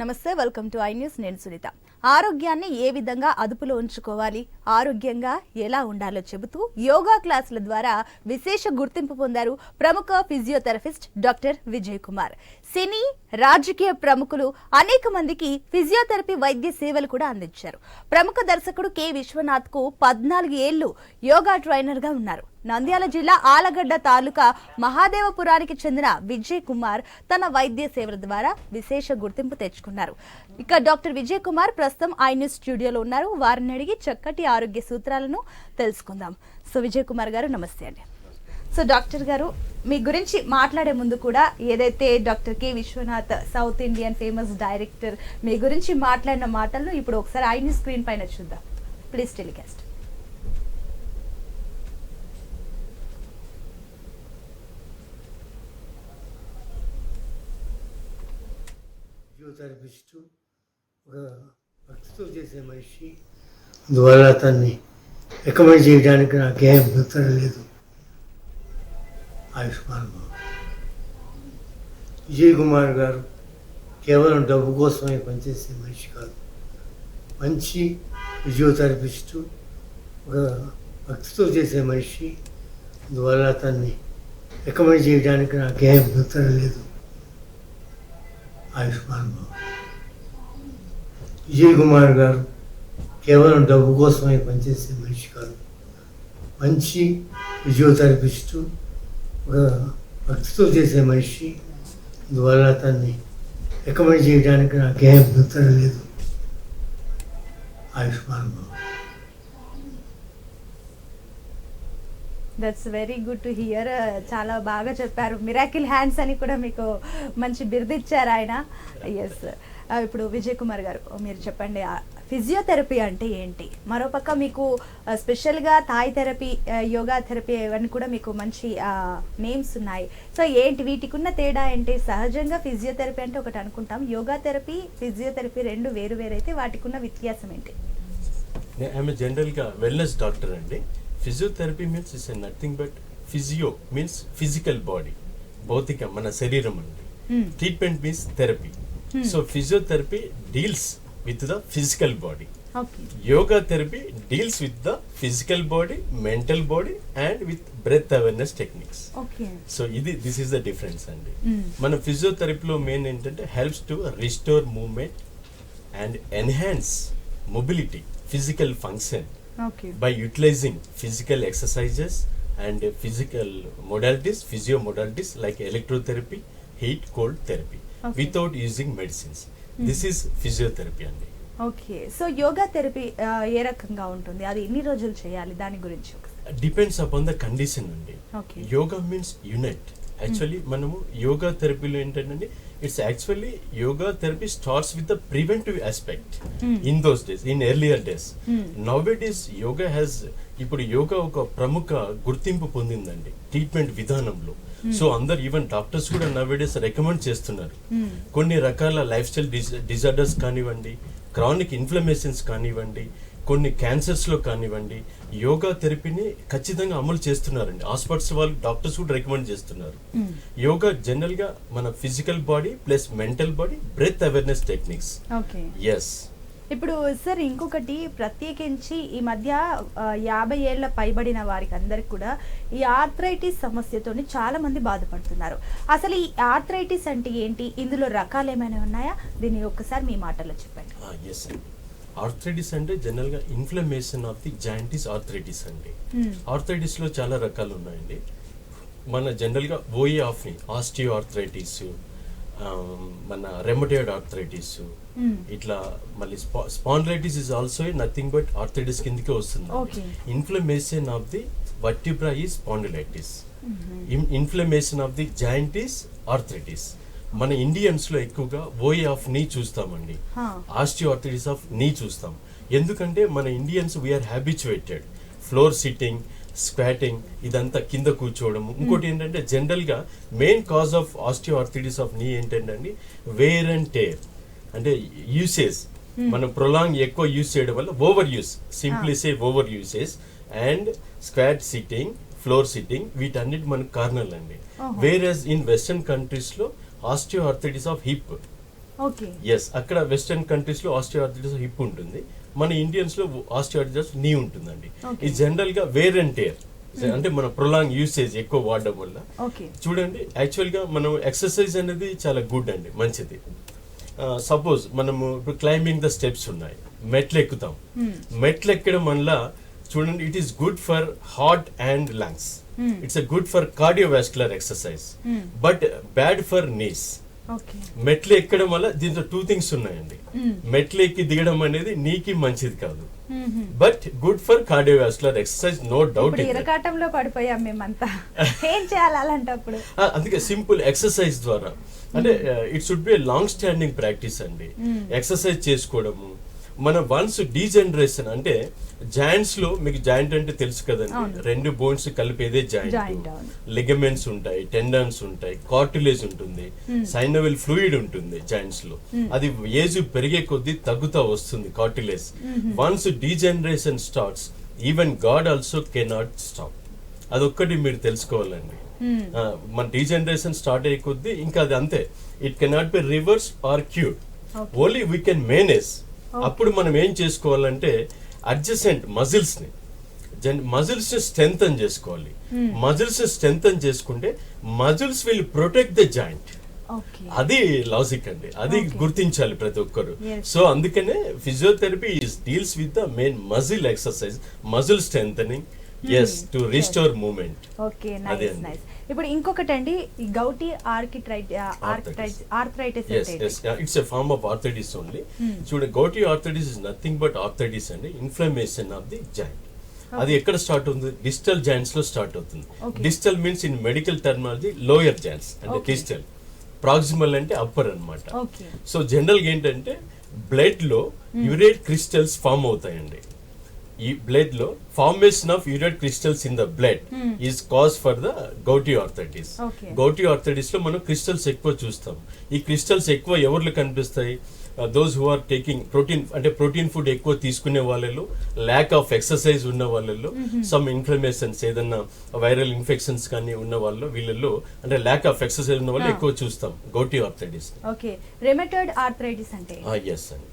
నమస్తే welcome to I news నేను సునీత. ఆరోగ్యాన్ని ఏ విధంగా అదుపులో ఉంచుకోవాలి? ఆరోగ్యంగా ఎలా ఉండాలో చెబుతూ యోగా క్లాసుల ద్వారా విశేష గుర్తింపు పొందారు ప్రముఖ ఫిజియోథెరపిస్ట్ డాక్టర్ విజయ్ కుమార్. సినీ రాజకీయ ప్రముఖులు అనేక మందికి ఫిజియోథెరపీ వైద్య సేవలు కూడా అందించారు. ప్రముఖ దర్శకుడు కె. విశ్వనాథ్కు పద్నాలుగు ఏళ్ళు యోగా ట్రైనర్గా ఉన్నారు. నంద్యాల జిల్లా ఆలగడ్డ తాలూకా మహాదేవపురానికి చెందిన విజయ్ కుమార్ తన వైద్య సేవల ద్వారా విశేష గుర్తింపు తెచ్చుకున్నారు. ఇక డాక్టర్ విజయ్ కుమార్ ప్రస్తుతం ఐ న్యూస్ స్టూడియోలో ఉన్నారు. వారిని అడిగి చక్కటి ఆరోగ్య సూత్రాలను తెలుసుకుందాం. సో విజయ్ కుమార్ గారు నమస్తే అండి. సో డాక్టర్ గారు మీ గురించి మాట్లాడే ముందు కూడా ఏదైతే doctor K. Viswanath south Indian famous director మీ గురించి మాట్లాడిన మాటలను ఇప్పుడు ఒకసారి ఐ న్యూస్ స్క్రీన్ పైన చూద్దాం. Please telecast. ఫిజియోథెరపిస్టు ఒక భక్తితో చేసే మనిషి అందువల్ల అతన్ని రికమెండ్ చేయడానికి నాకేం అభ్యంతరం లేదు. ఆయుష్మాన్ బాబు విజయ్ కుమార్ గారు కేవలం డబ్బు కోసమే పనిచేసే మనిషి కాదు. మంచి ఫిజియోథెరపిస్టు ఒక భక్తితో చేసే మనిషి అందువల్ల అతన్ని రికమెండ్ చేయడానికి నాకేం అభ్యంతరం లేదు. ఆయుష్మాన్ బాబు విజయ్ కుమార్ గారు కేవలం డబ్బు కోసమే పనిచేసే మనిషి కాదు. మంచి ఫిజియోథెరపిస్టు ఒక భక్తితో చేసే మనిషి. అందువల్ల అతన్ని రికమెండ్ చేయడానికి నాకేం అభ్యంతరం లేదు. Ayushman Babu that's very good to hear చాలా బాగా చెప్పారు. మిరాకిల్ హ్యాండ్స్ అని కూడా మీకు మంచి బిర్దిచ్చారు ఆయన. ఎస్ ఇప్పుడు విజయ్ కుమార్ గారు మీరు చెప్పండి ఫిజియోథెరపీ అంటే ఏంటి? మరోపక్క మీకు స్పెషల్గా థాయ్ థెరపీ యోగా థెరపీ ఇవన్నీ కూడా మీకు మంచి నేమ్స్ ఉన్నాయి. సో ఏంటి? వీటికి ఉన్న తేడా ఏంటి? సహజంగా ఫిజియోథెరపీ అంటే ఒకటి అనుకుంటాం. యోగా థెరపీ ఫిజియోథెరపీ రెండు వేరు వేరైతే వాటికి ఉన్న వ్యత్యాసం ఏంటి ఐఎమ్ జనరల్గా వెల్నెస్ డాక్టర్ అండి. Physiotherapy means is nothing but physio means physical body భౌతిక మన శరీరం అండి. Treatment means therapy. So physiotherapy deals with the physical body yoga therapy deals with the physical body mental body and with breath awareness techniques so ఇది this is the difference అండి. Mm. మన ఫిజియోథెరపీలో main ఏంటంటే helps to restore movement and enhance mobility physical function okay by utilizing physical exercises and physical modalities, physio modalities like electrotherapy, heat, cold without using medicines. This is physiotherapy అండి. Okay so yoga therapy ఏ రకంగా ఉంటుంది? అది ఎన్ని రోజులు చేయాలి? దాని గురించి డిపెండ్స్ అపాన్ ద కండిషన్ అండి. యోగా మీన్స్ యునైట్ యాక్చువల్లీ మనము యోగా థెరపీలో ఏంటంటే it's actually yoga therapy starts with the preventive aspect. In those days in earlier days. Now it is yoga has ఇప్పుడు యోగా ఒక ప్రముఖ గుర్తింపు పొందిందండి. ట్రీట్మెంట్ విధానంలో. సో అందరు ఈవెన్ డాక్టర్స్ కూడా నవ్ డేస్ రికమెండ్ చేస్తున్నారు. Hmm. కొన్ని రకాల లైఫ్ స్టైల్ డిజార్డర్స్ కానివ్వండి క్రానిక్ ఇన్ఫ్లమేషన్స్ కానివ్వండి కొన్ని క్యాన్సర్స్లో కానివ్వండి యోగా థెరపీని ఖచ్చితంగా అమలు చేస్తున్నారండి. హాస్పిటల్స్ వాళ్ళు డాక్టర్స్ కూడా రికమెండ్ చేస్తున్నారు. Hmm. యోగా జనరల్గా మన physical body plus mental body breath awareness techniques yes ఇప్పుడు సార్ ఇంకొకటి ప్రత్యేకించి ఈ మధ్య యాభై ఏళ్ళ పైబడిన వారికి అందరికి కూడా ఈ ఆర్థరైటిస్ సమస్యతోని చాలా మంది బాధపడుతున్నారు. అసలు ఈ ఆర్థరైటిస్ అంటే ఏంటి? ఇందులో రకాలు ఏమైనా ఉన్నాయా? దీన్ని ఒక్కసారి మీ మాటల్లో చెప్పండి. ఆర్థరైటిస్ అంటే జనరల్గా inflammation of the joints arthritis అండి. Hmm. ఆర్థరైటిస్లో చాలా రకాలు ఉన్నాయండి. మన జనరల్గా O A of osteo arthritis మన రెమటైడ్ ఆర్థరైటిస్. ఇట్లా మళ్ళీ spondylitis is also nothing but arthritis కిందకే వస్తుంది. ఇన్ఫ్లమేషన్ ఆఫ్ ది వర్టిబ్రా ఈ spondylitis. Inflammation of the joints arthritis మన ఇండియన్స్లో ఎక్కువగా ఓఏ ఆఫ్ నీ చూస్తామండి. Huh. ఆస్టియోఆర్థరైటిస్ ఆఫ్ నీ చూస్తాం. ఎందుకంటే మన Indians we are habituated floor sitting squatting ఇదంతా కింద కూర్చోవడం ఇంకోటి ఏంటంటే జనరల్గా main cause of osteoarthritis of knee ఏంటంటే అండి వేర్ అండ్ టేర్ అంటే యూసేజ్ మనం ప్రొలాంగ్ ఎక్కువ యూస్ చేయడం వల్ల over use simply say over usage and squat sitting floor sitting వీటన్నిటి మనకు కారణాలు అండి ఓహో. వేర్ ఇన్ వెస్టర్న్ కంట్రీస్లో ఆస్టియోఆర్థరైటిస్ ఆఫ్ హిప్ ఎస్ అక్కడ వెస్టర్న్ కంట్రీస్లో ఆస్టియోఆర్థరైటిస్ హిప్ ఉంటుంది. మన ఇండియన్స్లో ఆస్టియోఆర్థరైటిస్ నీ ఉంటుందండి. ఇది జనరల్గా వేర్ అండ్ టేర్ అంటే మన ప్రొలాంగ్ యూసేజ్ ఎక్కువ వాడడం వల్ల. చూడండి యాక్చువల్గా మనం ఎక్సర్సైజ్ అనేది చాలా గుడ్ అండి మంచిది. సపోజ్ మనము ఇప్పుడు క్లైంబింగ్ ద స్టెప్స్ ఉన్నాయి. మెట్లు ఎక్కుతాం. మెట్లు ఎక్కడం వల్ల చూడండి it is good for heart and lungs it's good for cardiovascular exercise but bad for knees మెట్లు ఎక్కడం వల్ల దీంట్లో టూ థింగ్స్ ఉన్నాయండి. మెట్లు ఎక్కి దిగడం అనేది నీకి మంచిది కాదు. But good for cardiovascular exercise no doubt ఇరకాటంలో పడిపోయాం మేమంతా. ఏం చేయాలి అలాంటప్పుడు? అందుకే సింపుల్ ఎక్సర్సైజ్ ద్వారా. అంటే it should be long standing practice అండి. ఎక్సర్సైజ్ చేసుకోవడము. మన వన్స్ డీజనరేషన్ అంటే జాయింట్స్లో మీకు జాయింట్ అంటే తెలుసు కదండి. రెండు బోన్స్ కలిపేదే జాయింట్. లిగమెంట్స్ ఉంటాయి టెండన్స్ ఉంటాయి కార్టిలేజ్ ఉంటుంది సైనవెల్ ఫ్లూయిడ్ ఉంటుంది జాయింట్స్లో. అది ఏజ్ పెరిగే కొద్దీ తగ్గుతా వస్తుంది cartilage once degeneration starts even god also cannot stop అదొక్కటి మీరు తెలుసుకోవాలండి. ఆ, మన డీజనరేషన్ స్టార్ట్ అయ్యే కొద్దీ ఇంకా అది అంతే. It cannot be reverse or cure. Only we can manage అప్పుడు మనం ఏం చేసుకోవాలంటే అడ్జసెంట్ మజిల్స్ని మజిల్స్ని స్ట్రెంగ్ చేసుకోవాలి. మజిల్స్ స్ట్రెంగ్ చేసుకుంటే muscles will protect the joint అది లాజిక్ అండి. అది. గుర్తించాలి ప్రతి ఒక్కరు. సో అందుకనే physiotherapy deals with the main muscle exercise muscle strength is to restore movement okay nice. Nice ఇప్పుడు ఇంకొకటి అండి gouty ఆర్కిట్రైట్ arthritis it's a form of arthritis only చూడండి gouty arthritis is nothing but arthritis అండి inflammation of the joint అది ఎక్కడ start అవుతుంది? Digital జాయింట్స్లో start అవుతుంది. Digital means in medical terminology lower joints అంటే. డిజిటల్ ప్రాక్సిమల్ అంటే అప్పర్ అన్నమాట. ఓకే సో జనరల్గా ఏంటంటే బ్లడ్లో యూరేట్ క్రిస్టల్స్ ఫామ్ అవుతాయండి. ఈ బ్లడ్లో formation of urate crystals in the blood is cause for the gouty arthritis Okay. Gouty ఆర్థరైటిస్లో మనం క్రిస్టల్స్ ఎక్కువ చూస్తాం. ఈ క్రిస్టల్స్ ఎక్కువ ఎవరిలో కనిపిస్తాయి? Those who are taking protein అంటే ప్రోటీన్ ఫుడ్ ఎక్కువ తీసుకునే వాళ్ళలో ల్యాక్ ఆఫ్ ఎక్సర్సైజ్ ఉన్న వాళ్ళలో సమ్ ఇన్ఫ్లమేషన్స్ ఏదన్నా వైరల్ ఇన్ఫెక్షన్స్ కానీ ఉన్న వాళ్ళు వీళ్ళలో అంటే ల్యాక్ ఆఫ్ ఎక్సర్సైజ్ ఉన్న వాళ్ళు Ah. ఎక్కువ చూస్తాం. Gouty arthritis okay rheumatoid arthritis అంటే? ఎస్ అండి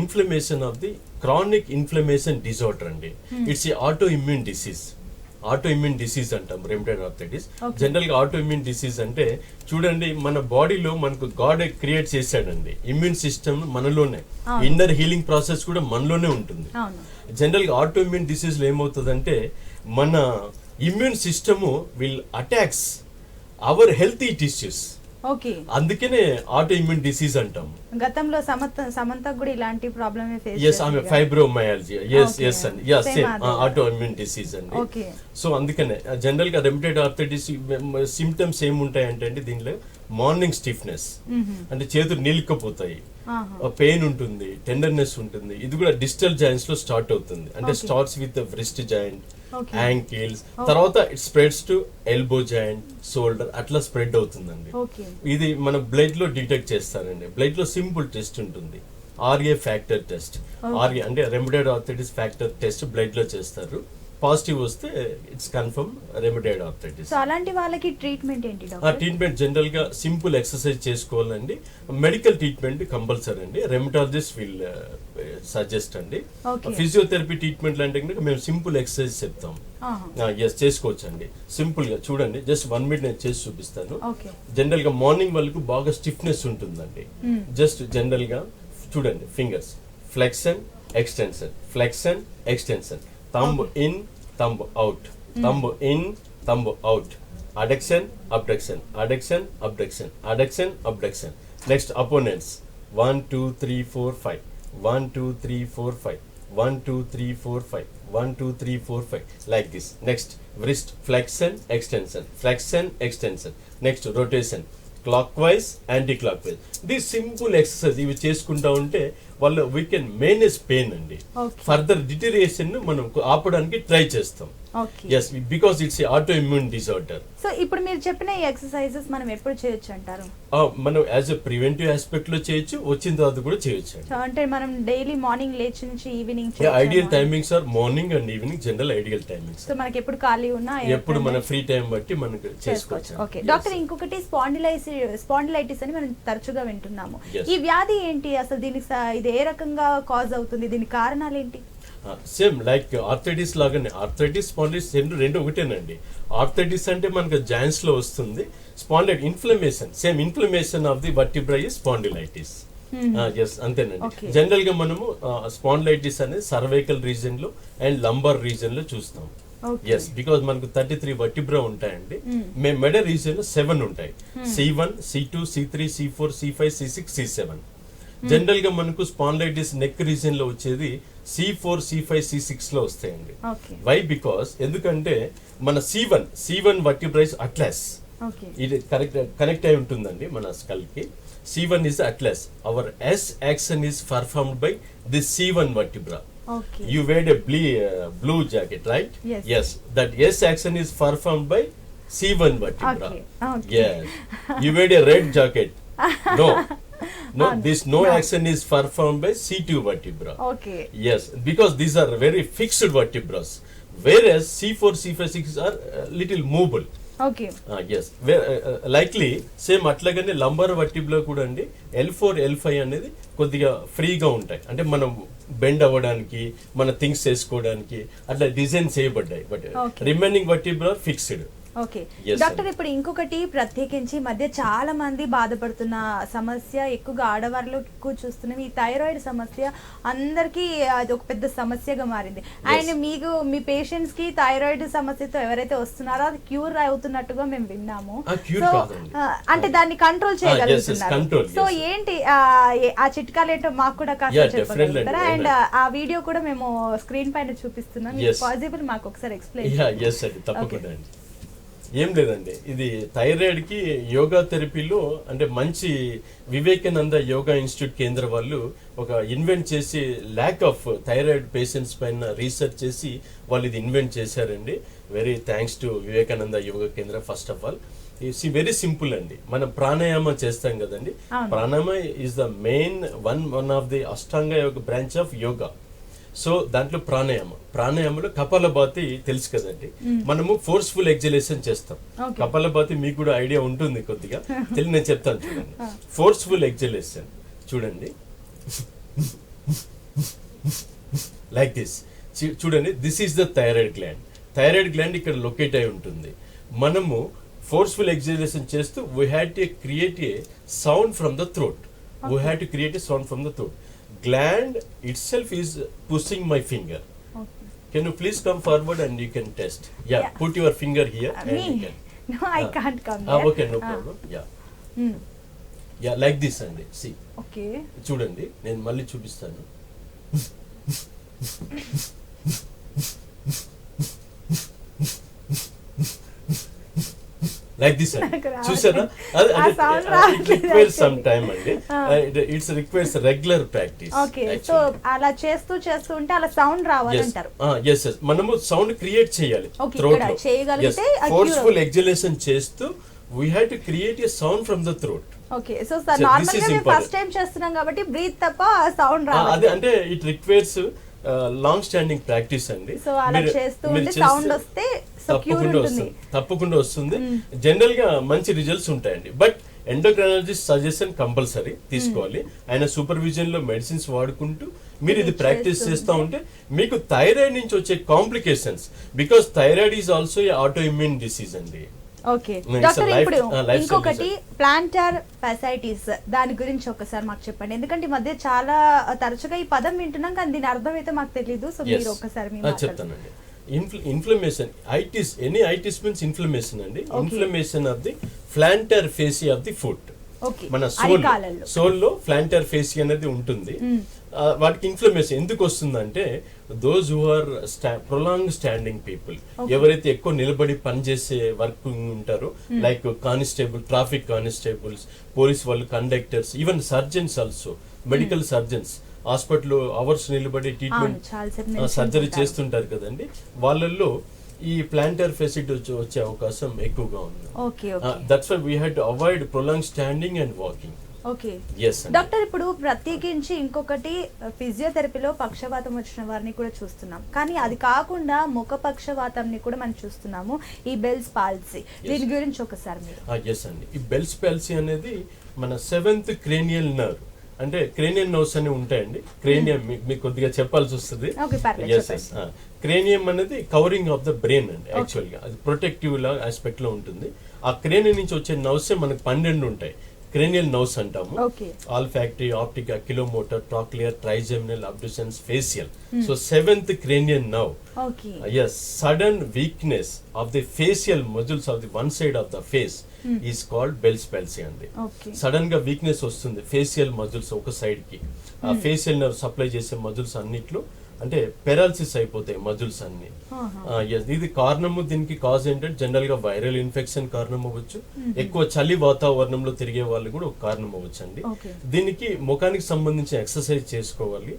inflammation of the chronic inflammation disorder అండి. It's a autoimmune disease autoimmune disease అంటాం రెమిటైడ్ ఆర్థరైటిస్ Okay. జనరల్గా ఆటో ఇమ్యూన్ డిసీజ్ అంటే చూడండి మన బాడీలో మనకు గాడ్ క్రియేట్ చేశాడండి. ఇమ్యూన్ సిస్టమ్ మనలోనే. ఇన్నర్ హీలింగ్ ప్రాసెస్ కూడా మనలోనే ఉంటుంది. జనరల్గా ఆటో ఇమ్యూన్ డిసీజ్లో ఏమవుతుందంటే మన immune system will attacks our healthy tissues అందుకనే ఆటో ఇమ్యూన్ డిసీజ్ అంటాం గతంలో సమంత సమంత కూడా ఇలాంటి ప్రాబ్లమే ఎస్ ఆమె ఫైబ్రోమయాలజీ ఎస్. ఎస్ అండి yeah same. Auto immune disease అండి. సో అందుకనే జనరల్గా రెమిటెడ్ ఆర్థరైటిస్ సిమ్టమ్స్ ఏముంటాయి అంటే అండి దీనిలో మార్నింగ్ స్టిఫ్నెస్ అంటే చేతులు నీలికపోతాయి. పెయిన్ ఉంటుంది టెండర్నెస్ ఉంటుంది ఇది కూడా డిజిటల్ జాయింట్స్లో స్టార్ట్ అవుతుంది అంటే. Starts with wrist joint. Ankles తర్వాత it spreads to elbow joint shoulder అట్లా స్ప్రెడ్ అవుతుందండి. ఇది మన బ్లడ్లో డిటెక్ట్ చేస్తారండి. బ్లడ్లో సింపుల్ టెస్ట్ ఉంటుంది. RA factor test. ఆర్ఏ అంటే రెమిడైడ్ ఆర్థరైటిస్ ఫ్యాక్టర్ టెస్ట్ బ్లడ్లో చేస్తారు. పాజిటివ్ వస్తే it's confirm rheumatoid arthritis. So అలాంటి వాళ్ళకి ట్రీట్మెంట్ ఏంటి ఆ ట్రీట్మెంట్ జనరల్గా సింపుల్ ఎక్సర్సైజ్ చేసుకోవాలండి. మెడికల్ ట్రీట్మెంట్ కంపల్సరీ అండి. రెమటాలజిస్ట్ విల్ సజెస్ట్ అండి. ఫిజియోథెరపీ ట్రీట్మెంట్ అంటే కనుక మేము సింపుల్ ఎక్సర్సైజ్ చెప్తాం. ఎస్ చేసుకోవచ్చండి. సింపుల్గా చూడండి జస్ట్ వన్ మినిట్ నేను చేసి చూపిస్తాను. ఓకే. జనరల్గా మార్నింగ్ వాళ్ళకు బాగా స్టిఫ్నెస్ ఉంటుందండి. జస్ట్ జనరల్గా చూడండి fingers. Flexion extension flexion extension thumb in thumb out thumb in thumb out adduction abduction adduction abduction adduction abduction next opponents one two three four five one two three four five one two three four five one two three four five like this next wrist flexion extension. Flexion extension. Next rotation. Clockwise anticlockwise the simple exercise ఇవి చేసుకుంటా ఉంటే వాళ్ళు we can manage pain అండి. Further deterioration మనం ఆపడానికి try చేస్తాం. Yes because it's autoimmune disorder so ఇప్పుడు మీరు చెప్పిన ఈ ఎక్సర్సైజెస్ మనం ఎప్పుడు చేయొచ్చు అంటారు? మనం యాజ్ ఎ ప్రివెంటివ్ ఆస్పెక్ట్లో చేయొచ్చు వచ్చిన తర్వాత కూడా చేయొచ్చు అంటే మనం డైలీ మార్నింగ్ లేచి నుంచి evening ideal timings are morning and evening general ideal timings so మనకి ఎప్పుడు ఖాళీ ఉన్నా ఎప్పుడు మన ఫ్రీ టైం బట్టి మనకు చేసుకోవచ్చు. ఓకే డాక్టర్ ఇంకొకటి స్పాండిలైసిస్ స్పాండిలైటిస్ అని మనం తరచుగా వింటున్నాము. ఈ వ్యాధి ఏంటి? అసలు దీనికి ఇది ఏ రకంగా కాజ్ అవుతుంది? దీని కారణాలు ఏంటి? సేమ్ లైక్ ఆర్థరైటిస్ లాగానే. ఆర్థరైటిస్ స్పాండిలైటిస్ రెండు రెండు ఒకటేనండి. ఆర్థరైటిస్ అంటే మనకు జాయింట్స్లో వస్తుంది. Spondylitis inflammation same inflammation of the vertebrae spondylitis is అంతేనండి. జనరల్గా మనము స్పాండిలైటిస్ అనేది సర్వైకల్ రీజన్లో అండ్ లంబర్ రీజన్లో చూస్తాం. ఎస్ బికాస్ మనకు థర్టీ త్రీ వర్టిబ్రా ఉంటాయండి. Hmm. మేము మెడ రీజన్లో సెవెన్ ఉంటాయి. C one C two C three C four C five C six C seven జనరల్గా మనకు స్పాండిలైటిస్ నెక్ రీజన్లో వచ్చేది C four C five C సిక్స్లో వస్తాయండి వై బికాస్ ఎందుకంటే మన C one C one vertebrae atlas ఇది కరెక్ట్ కనెక్ట్ అయి ఉంటుందండి మన స్కల్కి C one is atlas our yes action is performed by the C one vertebra a blue, uh, blue jacket, right? Yes. Yes. That S action is performed by C1 vertebra. Okay, okay. Yes. You wear a red jacket. No. Ah, this no, no. action is performed by C2 vertebra. Okay Yes, because these are very fixed vertebras. Whereas C4, C5, 6 are uh, little movable. Okay yes likely same అట్లాగనే lumbar వట్టిబ్లో కూడా అండి L four L five అనేది కొద్దిగా ఫ్రీగా ఉంటాయి అంటే మనం బెండ్ అవ్వడానికి మన థింగ్స్ చేసుకోవడానికి అట్లా డిజైన్ చేయబడ్డాయి బట్ Okay. రిమైనింగ్ వట్టిబ్లో ఫిక్స్డ్ ఓకే. డాక్టర్. ఇప్పుడు ఇంకొకటి ప్రత్యేకించి మధ్య చాలా మంది బాధపడుతున్న సమస్య ఎక్కువగా ఆడవారిలో ఎక్కువ చూస్తున్నాం. ఈ థైరాయిడ్ సమస్య అందరికీ అది ఒక పెద్ద సమస్యగా మారింది. అండ్ మీకు మీ పేషెంట్స్కి థైరాయిడ్ సమస్యతో ఎవరైతే వస్తున్నారో అది క్యూర్ అవుతున్నట్టుగా మేము విన్నాము. ఆ, అంటే దాన్ని కంట్రోల్ చేయగలుగుతున్నారు. సో. ఏంటి ఆ, చిట్కాలు ఏంటో మాకు కూడా కాస్త చెప్పగలుగుతారా? అండి. ఆ వీడియో కూడా మేము స్క్రీన్ పైన చూపిస్తున్నాం. పాసిబుల్ మాకు ఒకసారి ఎక్స్ప్లెయిన్ తప్పకుండా ఏం లేదండి. ఇది థైరాయిడ్కి యోగా థెరపీలో అంటే మంచి వివేకానంద యోగా ఇన్స్టిట్యూట్ కేంద్ర వాళ్ళు ఒక ఇన్వెంట్ చేసి ల్యాక్ ఆఫ్ థైరాయిడ్ పేషెంట్స్ పైన రీసెర్చ్ చేసి వాళ్ళు ఇది ఇన్వెంట్ చేశారండి. Very thanks to Vivekananda Yoga Kendra first of all see very simple అండి. మనం ప్రాణాయామ చేస్తాం కదండి. Pranayama is the main one one of the ashtanga yoga branch of yoga so దాంట్లో ప్రాణాయామ. ప్రాణాయామంలో కపాలభాతి తెలుసు కదండి. మనము ఫోర్స్ఫుల్ ఎగ్జలేషన్ చేస్తాం. కపాలభాతి మీకు కూడా ఐడియా ఉంటుంది కొద్దిగా. తెలిసి నేను చెప్తాను చూడండి. ఫోర్స్ఫుల్ ఎగ్జలేషన్ చూడండి. లైక్ దిస్ చూడండి this is the thyroid gland thyroid gland ఇక్కడ లొకేట్ అయి ఉంటుంది. మనము ఫోర్స్ఫుల్ ఎగ్జలేషన్ చేస్తూ we had to create a sound from the throat we had to create a sound from the throat gland itself is pushing my finger can you please come forward and you can test yeah Yeah. Put your finger here and me you can no I can't come okay no problem yeah yeah like this అండి see okay చూడండి నేను మళ్ళీ చూపిస్తాను. Like this. చూసారా అది requires some అండి. It's requires regular practice okay so అలా చేస్తూ చేస్తూ ఉంటే అలా సౌండ్ రావాలంటారు ఎస్ ఎస్ మనము సౌండ్ క్రియేట్ చేయాలి థ్రోట్ చేయగలిగితే అది ఫోర్స్ఫుల్ ఎగ్జలేషన్ చేస్తూ we have to create a sound from the throat okay so నార్మల్గా. ఫస్ట్ టైం చేస్తున్నాం కాబట్టి బ్రీత్ తప్ప సౌండ్ అదే రావాలి. అంటే it requires long standing practice అండి. తప్పకుండా వస్తుంది. తప్పకుండా వస్తుంది. జనరల్గా మంచి రిజల్ట్స్ ఉంటాయండి. బట్ ఎండోక్రైనాలజిస్ట్ సజెషన్ కంపల్సరీ తీసుకోవాలి. ఆయన సూపర్విజన్లో మెడిసిన్స్ వాడుకుంటూ మీరు ఇది ప్రాక్టీస్ చేస్తా ఉంటే మీకు థైరాయిడ్ నుంచి వచ్చే complications because thyroid is also autoimmune disease అండి. ఓకే. డాక్టర్ ఇప్పుడు ఇంకొకటి ప్లాంటర్ ఫెసైటిస్ దాని గురించి ఒకసారి మాకు చెప్పండి. ఎందుకంటే ఈ మధ్య చాలా తరచుగా ఈ పదం వింటున్నాం కానీ దీని అర్థం అయితే మాకు తెలియదు సో. మీరు ఒకసారి. చెప్తానండి. Inflammation itis any itis means inflammation అండి. Inflammation of the plantar fascia of the foot మన సోల్ అరికాలలో సోల్లో ఫ్లాంటర్ ఫేసి అనేది ఉంటుంది. ఆ, వాటికి ఇన్ఫ్లమేషన్ ఎందుకు వస్తుందంటే those who are prolong standing people ఎవరైతే ఎక్కువ నిలబడి పనిచేసే వర్క్ ఉంటారో like constable traffic constables police వాళ్ళు conductors even surgeons also medical surgeons hospital hours నిలబడి ట్రీట్మెంట్ సర్జరీ. చేస్తుంటారు కదండి. వాళ్ళల్లో ఈ ప్లాంటర్ ఫెసిలిటీ వచ్చే అవకాశం ఎక్కువగా ఉంది. That's why we had avoid prolong standing and walking okay. Doctor ఇప్పుడు ప్రత్యేకించి ఇంకొకటి ఫిజియోథెరపీలో పక్షవాతం వచ్చిన వారిని కూడా చూస్తున్నాం. కానీ అది కాకుండా ముఖ పక్షవాతంని కూడా మనం చూస్తున్నాము. ఈ బెల్స్ పాల్సీ దీని గురించి ఒకసారి మీరు. ఎస్ అండి ఈ బెల్స్ పాలసీ అనేది మన సెవెంత్ క్రేనియల్ నర్వ్ అంటే క్రేనియల్ నర్వ్స్ అని ఉంటాయండి. క్రేనియం మీకు కొద్దిగా చెప్పాల్సి వస్తుంది. క్రేనియం అనేది కవరింగ్ ఆఫ్ ద బ్రెయిన్ అండి యాక్చువల్గా. అది ప్రొటెక్టివ్ లా ఆస్పెక్ట్లో ఉంటుంది. ఆ క్రేనియం నుంచి వచ్చే నర్వ్స్ మనకు పన్నెండు ఉంటాయి. క్రేనియల్ నర్వ్స్ అంటాము. Olfactory optic oculomotor trochlear trigeminal abducens facial so seventh cranial nerve okay. Yes sudden weakness of the facial muscles of the one side of the face is called bell's palsy అండి. సడన్గా weakness వస్తుంది facial muscles ఒక సైడ్కి. ఆ facial nerve supply చేసే muscles అన్నిట్లో అంటే paralysis అయిపోతాయి మజిల్స్ అన్ని. ఇది కారణము దీనికి కాజ్ ఏంటంటే జనరల్గా వైరల్ ఇన్ఫెక్షన్ కారణం అవ్వచ్చు. ఎక్కువ చలి వాతావరణంలో తిరిగే వాళ్ళు కూడా ఒక కారణం అవ్వచ్చు అండి దీనికి ముఖానికి సంబంధించిన ఎక్సర్సైజ్ చేసుకోవాలి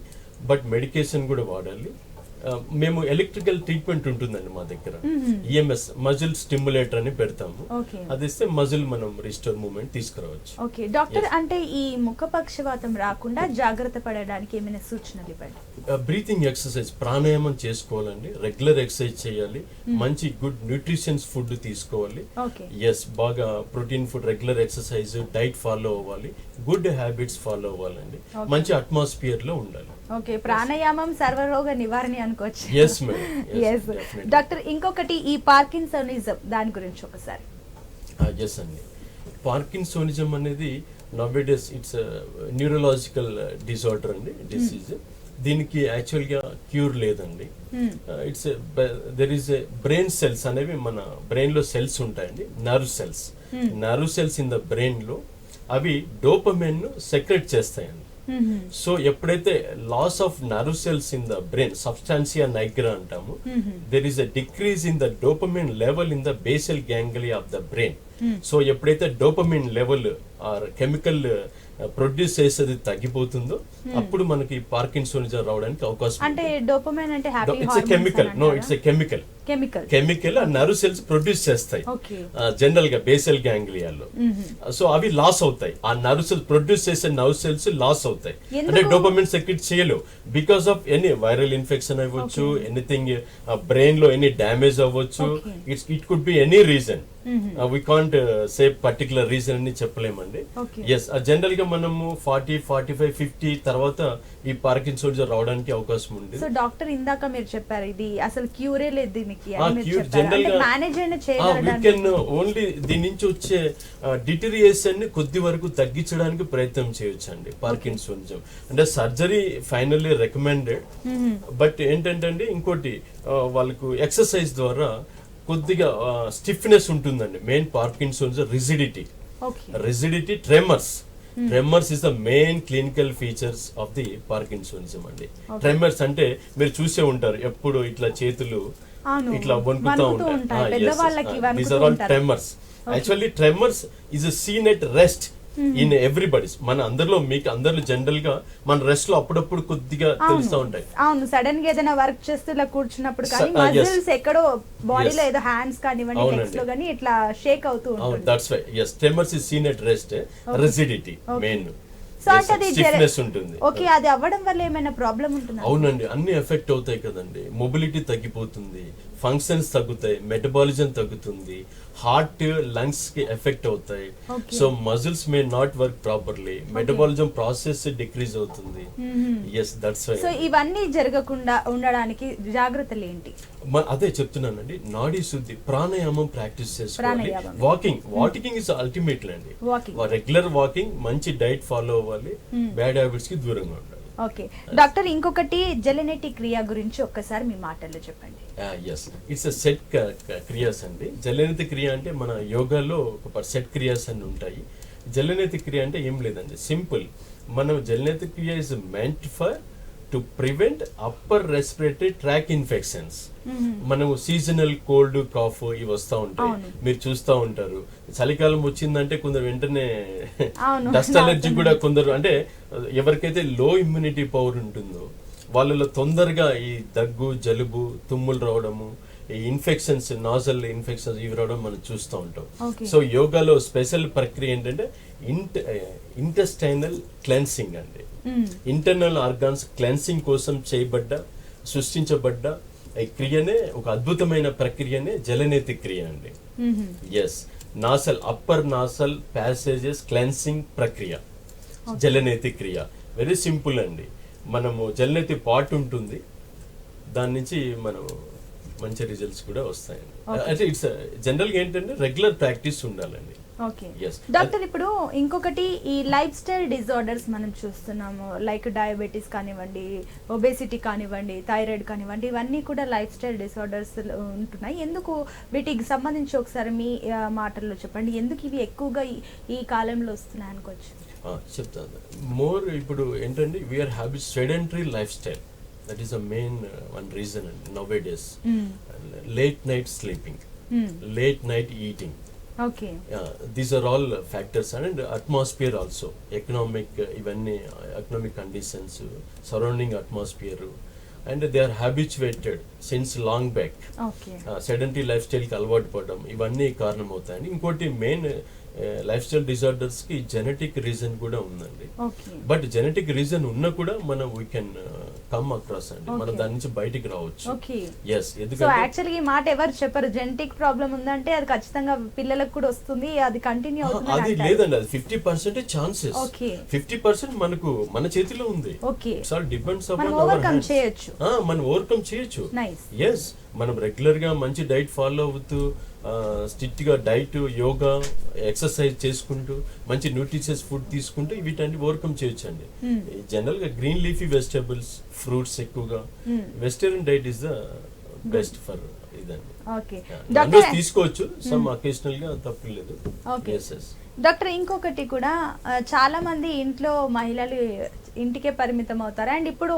బట్ మెడికేషన్ కూడా వాడాలి. మేము ఎలక్ట్రికల్ ట్రీట్మెంట్ ఉంటుందండి మా దగ్గర. ఈఎంఎస్ మజిల్ స్టిమ్యులేటర్ అని పెడతాము. అది ఇస్తే మజిల్ మనం రిస్టోర్ మూమెంట్ తీసుకురావచ్చు. ఓకే. డాక్టర్ అంటే ఈ ముఖ పక్షవాతం రాకుండా జాగ్రత్త పడడానికి ఏమైనా సూచనలు ఇవ్వండి? బ్రీతింగ్ ఎక్సర్సైజ్ ప్రాణాయామం చేసుకోవాలండి. రెగ్యులర్ ఎక్సర్సైజ్ చేయాలి. మంచి గుడ్ న్యూట్రిషన్స్ ఫుడ్ తీసుకోవాలి. ఓకే. ఎస్ బాగా protein food regular exercise diet follow అవ్వాలి. గుడ్ హ్యాబిట్స్ ఫాలో అవ్వాలండి. మంచి అట్మాస్ఫియర్లో ఉండాలి. ఓకే ప్రాణాయామం సర్వరోగ నివారణ అనుకోవచ్చు. Yes definitely. డాక్టర్ ఇంకొకటి ఈ పార్కిన్సోనిజం దాని గురించి ఒకసారి. ఎస్ అండి. పార్కిన్సోనిజం అనేది నవేడేస్ ఇట్స్ న్యూరలాజికల్ డిజార్డర్ అండి డిసీజ్ దీనికి యాక్చువల్గా క్యూర్ లేదండి. Hmm. It's there is brain cells అనేవి మన బ్రెయిన్లో సెల్స్ ఉంటాయండి nerve cells nerve cells in the బ్రెయిన్లో అవి డోపమైన్ను సెక్రెట్ చేస్తాయండి. సో ఎప్పుడైతే loss of nerve cells in the brain substantia nigra అంటాము there is a decrease in the dopamine level in the basal ganglia of the brain so ఎప్పుడైతే dopamine level or chemical produce చేసేది తగ్గిపోతుందో అప్పుడు మనకి parkinsonism రావడానికి అవకాశం అంటే dopamine అంటే happy it's chemical no it's chemical chemical nerve cells produce చేస్తాయి జనరల్గా బేసల్ గ్యాంగ్లియాలో సో అవి లాస్ అవుతాయి. ఆ నర్వ్ సెల్స్ ప్రొడ్యూస్ చేసే నర్వ్ సెల్స్ లాస్ అవుతాయి? అంటే డోపమిన్ సెక్రెట్ చేయలేవు. Because of any viral infection అవ్వచ్చు ఎనీథింగ్ బ్రెయిన్లో ఎనీ డ్యామేజ్ అవ్వచ్చు. It's it could be any reason we can't say particular reason అని చెప్పలేమండి. ఎస్ జనరల్గా మనము ఫార్టీ ఫార్టీ ఫైవ్ ఫిఫ్టీ తర్వాత ఈ పార్కిన్సోన్స్ రావడానికి అవకాశం ఉంది. సో డాక్టర్ ఇందాక మీరు చెప్పారు ఇది అసలు క్యూరే లేదు దీనికి గా- మేనేజ్ కెన్ ఓన్లీ దీని నుంచి వచ్చే డిటరియేషన్ని కొద్ది వరకు తగ్గించడానికి ప్రయత్నం చేయొచ్చు అండి పార్కిన్సోనిజం అంటే సర్జరీ ఫైనల్లీ రికమెండెడ్ బట్ ఏంటంటే అండి ఇంకోటి వాళ్ళకు ఎక్సర్సైజ్ ద్వారా కొద్దిగా స్టిఫ్నెస్ ఉంటుందండి. Main Parkinson's rigidity rigidity tremors tremors is the main clinical features of the Parkinsonism అండి. ట్రెమర్స్ అంటే మీరు చూసే ఉంటారు ఎప్పుడు ఇట్లా చేతులు. ఇట్లా వణుకుతా ఉంటాయి. పెద్దవాళ్ళకి వణుకుతూ ఉంటారు. Tremors actually tremors is seen at rest in everybody's మన అందరిలో మీకు అందరిలో జనరల్గా మన రెస్ట్లో అప్పుడప్పుడు కొద్దిగా తెలుస్తూ ఉంటాయి. అవును సడన్గా ఏదైనా వర్క్ చేస్తూ ఇలా కూర్చున్నప్పుడు కానీ yes. మజిల్స్ ఎక్కడో బాడీలో Yes. ఏదో హ్యాండ్స్ కానివ్వండి. లెగ్స్లో కానీ ఇట్లా షేక్ అవుతూ ఉంటుంది. That's why yes tremors is seen at rest rigidity Okay. Main so అంటే అది స్టిఫ్నెస్ ఉంటుంది. ఓకే అది అవ్వడం వల్ల ఏమైనా ప్రాబ్లం ఉంటుందా? అవునండి అన్ని ఎఫెక్ట్ అవుతాయి కదండి. మొబిలిటీ తగ్గిపోతుంది. ఫంక్షన్స్ తగ్గుతాయి మెటబాలిజం తగ్గుతుంది హార్ట్ లంగ్స్కి ఎఫెక్ట్ అవుతాయి. So muscles may not work properly metabolism process decrease అవుతుంది. ఎస్ దట్స్ వై సో ఇవన్నీ జరగకుండా ఉండడానికి జాగ్రత్తలు ఏంటి? అదే చెప్తున్నానండి. నాడీ శుద్ధి ప్రాణాయామం ప్రాక్టీస్ చేసుకోవాలి. వాకింగ్ వాకింగ్ ఇస్ అల్టిమేట్ అండి. రెగ్యులర్ వాకింగ్ మంచి డైట్ ఫాలో అవ్వాలి. బ్యాడ్ హ్యాబిట్స్కి దూరంగా ఉండాలి. ఓకే. డాక్టర్ ఇంకొకటి జెలెనెటిక్ క్రియ గురించి ఒక్కసారి మీ మాటల్లో చెప్పండి. ఎస్ ఇట్స్ సెట్ క్రియాస్ అండి. జలనేతి క్రియ అంటే మన యోగాలో ఒక సెట్ క్రియాస్ అని ఉంటాయి. జలనేతి క్రియ అంటే ఏం లేదండి. సింపుల్ మనం jalaneti kriya is meant for to prevent upper respiratory tract infections మనము సీజనల్ కోల్డ్ కాఫ్ ఇవి వస్తూ ఉంటాయి. మీరు చూస్తూ ఉంటారు. చలికాలం వచ్చిందంటే కొందరు వెంటనే. డస్ట్ అలర్జీ కూడా కొందరు అంటే ఎవరికైతే లో ఇమ్యూనిటీ పవర్ ఉంటుందో వాళ్ళలో తొందరగా ఈ దగ్గు జలుబు తుమ్ములు రావడము ఇన్ఫెక్షన్స్ నాజల్ ఇన్ఫెక్షన్స్ ఇవి రావడం మనం చూస్తూ ఉంటాం. సో యోగాలో స్పెషల్ ప్రక్రియ ఏంటంటే ఇంట ఇంటెస్టైనల్ క్లెన్సింగ్ అండి. ఇంటర్నల్ ఆర్గాన్స్ క్లెన్సింగ్ కోసం చేయబడ్డ సృష్టించబడ్డ ఈ క్రియనే ఒక అద్భుతమైన ప్రక్రియనే జలనేతి క్రియ అండి. Yes nasal upper nasal passages cleansing ప్రక్రియ. జలనేతి క్రియ. వెరీ సింపుల్ అండి. మనము జలనేతి పాట్ ఉంటుంది. దాని నుంచి మనం మంచి రిజల్ట్స్ కూడా వస్తాయండి. అంటే ఇట్స్ జనరల్గా ఏంటంటే రెగ్యులర్ ప్రాక్టీస్ ఉండాలండి. డాక్టర్ ఇప్పుడు ఇంకొకటి ఈ లైఫ్ స్టైల్ డిజార్డర్స్ మనం చూస్తున్నాము. లైక్ డయాబెటీస్ కానివ్వండి ఒబేసిటీ కానివ్వండి థైరాయిడ్ కానివ్వండి ఇవన్నీ కూడా లైఫ్ స్టైల్ డిజార్డర్స్ ఉంటున్నాయి. ఎందుకు? వీటికి సంబంధించి ఒకసారి మీ మాటల్లో చెప్పండి. ఎందుకు ఇవి ఎక్కువగా ఈ- కాలంలో వస్తున్నాయి అనుకోవచ్చు? చెప్తాను మోర్ ఇప్పుడు ఏంటంటే we are habit sedentary lifestyle that is a main one reason అండి nowadays late night sleeping late night eating these are all factors and atmosphere also economic ఇవన్నీ economic conditions surrounding atmosphere and they are habituated since long back sedentary life స్టైల్కి అలవాటు పడడం ఇవన్నీ కారణం అవుతాయండి ఇంకోటి main lifestyle డిజార్డర్స్కి genetic reason కూడా ఉందండి. బట్ జెనెటిక్ రీజన్ ఉన్నా కూడా మనం వీ కెన్ కమ్ అక్రాస్ అండి. మనం. దాని నుంచి బయటికి రావచ్చు. ఎస్ ఎందుకంటే యాక్చువల్గా ఈ మాట ఎవరు చెప్పరు. జెనెటిక్ ప్రాబ్లం ఉందంటే అది ఖచ్చితంగా పిల్లలకు కూడా వస్తుంది. అది కంటిన్యూ అది అవుతుంది లేదండి. అది fifty percent chances. Fifty percent మనకు మన చేతిలో ఉంది. సార్ డిపెండ్స్ మనం overcome చేయొచ్చు. మనం ఓవర్కమ్ చేయొచ్చు. ఎస్ మనం రెగ్యులర్గా మంచి డైట్ ఫాలో అవుతూ స్ట్రిక్ట్గా డైట్ యోగా ఎక్సర్సైజ్ చేసుకుంటూ మంచి న్యూట్రిషియస్ ఫుడ్ తీసుకుంటూ వీటన్ని ఓవర్కమ్ చేయొచ్చు అండి Hmm. జనరల్గా గ్రీన్ లీఫీ వెజిటబుల్స్ ఫ్రూట్స్ ఎక్కువగా. Vegetarian diet is the best for ఇదండి. తీసుకోవచ్చు. సమ్ అకేషనల్గా తప్పలేదు డాక్టర్ ఇంకొకటి కూడా ఆ, చాలా మంది ఇంట్లో మహిళలు ఇంటికే పరిమితం అవుతారు. అండ్ ఇప్పుడు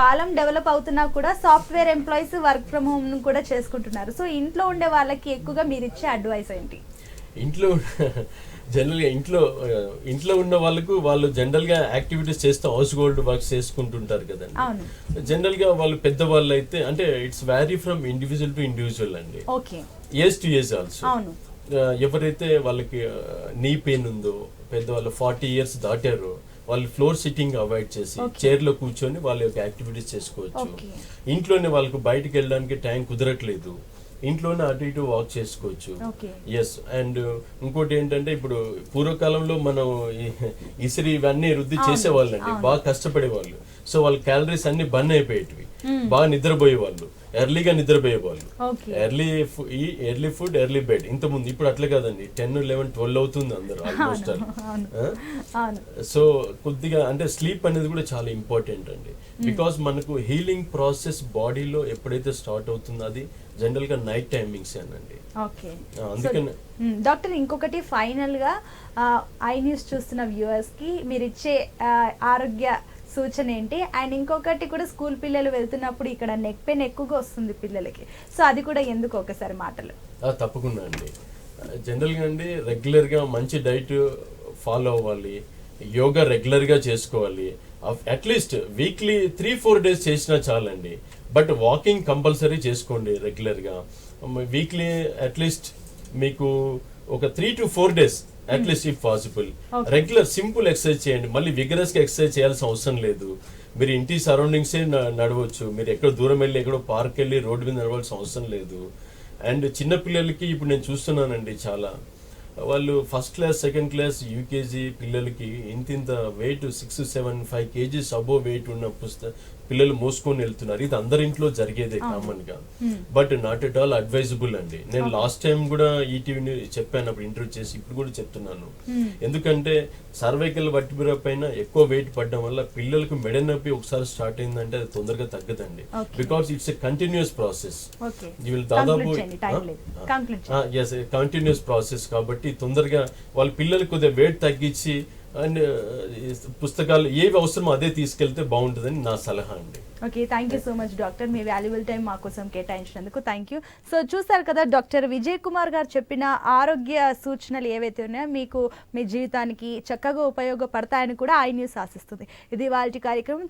కాలం డెవలప్ అవుతున్నా కూడా software employees work from home కూడా చేసుకుంటున్నారు. సో ఇంట్లో ఉండే వాళ్ళకి ఎక్కువగా మీరు ఇచ్చే అడ్వైస్ ఏంటి? ఇంట్లో జనరల్గా ఇంట్లో ఇంట్లో ఉన్న వాళ్ళకు వాళ్ళు జనరల్గా యాక్టివిటీస్ చేస్తూ హౌస్ హోల్డ్ వర్క్స్ చేసుకుంటుంటారు కదండి. అవును. జనరల్గా వాళ్ళు పెద్దవాళ్ళు అయితే అంటే it's vary from individual to individual అండి. Okay. Age to age also అవును. ఎవరైతే వాళ్ళకి నీ పెయిన్ ఉందో పెద్దవాళ్ళు ఫార్టీ ఇయర్స్ దాటారో వాళ్ళు ఫ్లోర్ సిట్టింగ్ అవాయిడ్ చేసి. చైర్లో కూర్చొని వాళ్ళ యొక్క యాక్టివిటీస్ చేసుకోవచ్చు. ఇంట్లోనే వాళ్ళకు బయటికి వెళ్ళడానికి టైం కుదరట్లేదు ఇంట్లోనే అటు ఇటు వాక్ చేసుకోవచ్చు. ఎస్ అండ్ ఇంకోటి ఏంటంటే ఇప్పుడు పూర్వకాలంలో మనం ఇసిరి ఇవన్నీ రుద్ది అవును, చేసేవాళ్ళండి. బాగా కష్టపడేవాళ్ళు సో వాళ్ళ క్యాలరీస్ అన్ని బర్న్ అయిపోయేటివి. బాగా నిద్రపోయేవాళ్ళు ఎర్లీగా నిద్రపోయేవాళ్ళు. ఓకే. ఎర్లీ ఈ ఎర్లీ ఫుడ్ ఎర్లీ బెడ్. ఇంత ముందు ఇప్పుడు అట్లా కాదండి. టెన్ లెవెన్ ట్వెల్వ్ అవుతుంది అందరు ఆల్మోస్ట్ సో కొద్దిగా అంటే స్లీప్ అనేది కూడా చాలా ఇంపార్టెంట్ అండి. బికాస్ మనకు హీలింగ్ ప్రాసెస్ బాడీలో ఎప్పుడైతే స్టార్ట్ అవుతుందో అది జనరల్గా నైట్ టైమింగ్స్ ఆ, అందుకనే- డాక్టర్ ఇంకొకటి ఫైనల్గా ఐ న్యూస్ చూస్తున్న వ్యూవర్స్కి మీరు ఇచ్చే ఆరోగ్య సూచన ఏంటి? అండ్ ఇంకొకటి కూడా స్కూల్ పిల్లలు వెళ్తున్నప్పుడు ఇక్కడ నెక్ పెయిన్ ఎక్కువగా వస్తుంది పిల్లలకి. సో అది కూడా ఎందుకు ఒకసారి మాటలు? తప్పకుండా అండి. జనరల్గా అండి రెగ్యులర్గా మంచి డైట్ ఫాలో అవ్వాలి. యోగా రెగ్యులర్గా చేసుకోవాలి. At least weekly three four days చేసినా చాలండి. బట్ వాకింగ్ కంపల్సరీ చేసుకోండి రెగ్యులర్గా. వీక్లీ అట్లీస్ట్ మీకు ఒక three to four days at least if possible. Regular simple exercise చేయండి. మళ్ళీ విగరస్గా ఎక్సర్సైజ్ చేయాల్సిన అవసరం లేదు. మీరు ఇంటి సరౌండింగ్స్ నడవచ్చు. మీరు ఎక్కడ దూరం వెళ్ళి ఎక్కడో పార్క్ వెళ్ళి రోడ్డు మీద నడవాల్సిన అవసరం లేదు. అండ్ చిన్న పిల్లలకి ఇప్పుడు నేను చూస్తున్నానండి చాలా. వాళ్ళు first class second class UKG పిల్లలకి ఇంత ఇంత weight six seven five KGs above weight ఉన్న పుస్త పిల్లలు మోసుకొని వెళ్తున్నారు. ఇది అందరి ఇంట్లో జరిగేదే కామన్గా. But not at all advisable అండి. నేను లాస్ట్ టైం కూడా ఈటీవీ చెప్పాను అప్పుడు ఇంటర్వ్యూ చేసి ఇప్పుడు కూడా చెప్తున్నాను. ఎందుకంటే సర్వైకల్ వర్టిబ్రా పైన ఎక్కువ వెయిట్ పడడం వల్ల పిల్లలకు మెడ నొప్పి ఒకసారి స్టార్ట్ అయిందంటే అది తొందరగా తగ్గదండి. Because it's a continuous process దాదాపు. ఎస్ కంటిన్యూస్ ప్రాసెస్ కాబట్టి తొందరగా వాళ్ళ పిల్లలు కొద్దిగా వెయిట్ తగ్గించి అండ్ పుస్తకాలు ఏవి అవసరమో అదే తీసుకెళ్తే బాగుంటుందని నా సలహా అండి. Okay thank you so much doctor me valuable time మా కోసం కేటాయించినందుకు థ్యాంక్ యూ సో చూసారు కదా డాక్టర్ విజయ్ కుమార్ గారు చెప్పిన ఆరోగ్య సూచనలు ఏవైతే ఉన్నాయో మీకు మీ జీవితానికి చక్కగా ఉపయోగపడతాయని కూడా ఐ న్యూస్ ఆశిస్తుంది. ఇది వాళ్ళ కార్యక్రమం.